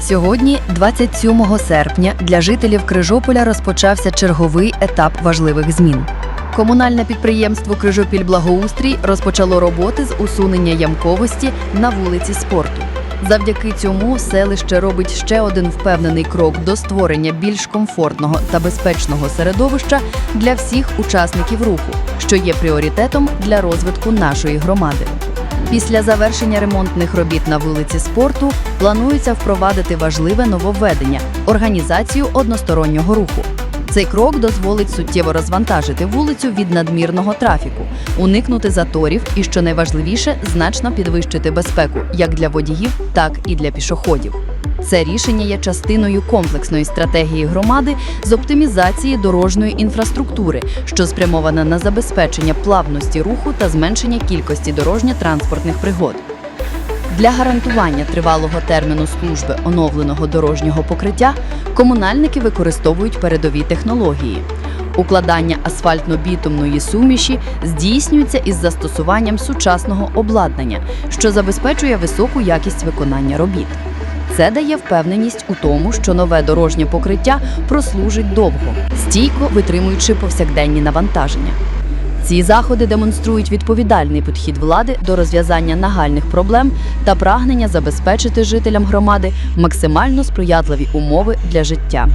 Сьогодні, 27 серпня, для жителів Крижополя розпочався черговий етап важливих змін. Комунальне підприємство Крижопіль Благоустрій розпочало роботи з усунення ямковості на вулиці спорту. Завдяки цьому селище робить ще один впевнений крок до створення більш комфортного та безпечного середовища для всіх учасників руху, що є пріоритетом для розвитку нашої громади. Після завершення ремонтних робіт на вулиці спорту планується впровадити важливе нововведення організацію одностороннього руху. Цей крок дозволить суттєво розвантажити вулицю від надмірного трафіку, уникнути заторів і, що найважливіше, значно підвищити безпеку як для водіїв, так і для пішоходів. Це рішення є частиною комплексної стратегії громади з оптимізації дорожньої інфраструктури, що спрямована на забезпечення плавності руху та зменшення кількості дорожньо-транспортних пригод. Для гарантування тривалого терміну служби оновленого дорожнього покриття комунальники використовують передові технології. Укладання асфальтно-бітумної суміші здійснюється із застосуванням сучасного обладнання, що забезпечує високу якість виконання робіт. Це дає впевненість у тому, що нове дорожнє покриття прослужить довго, стійко витримуючи повсякденні навантаження. Ці заходи демонструють відповідальний підхід влади до розв'язання нагальних проблем та прагнення забезпечити жителям громади максимально сприятливі умови для життя.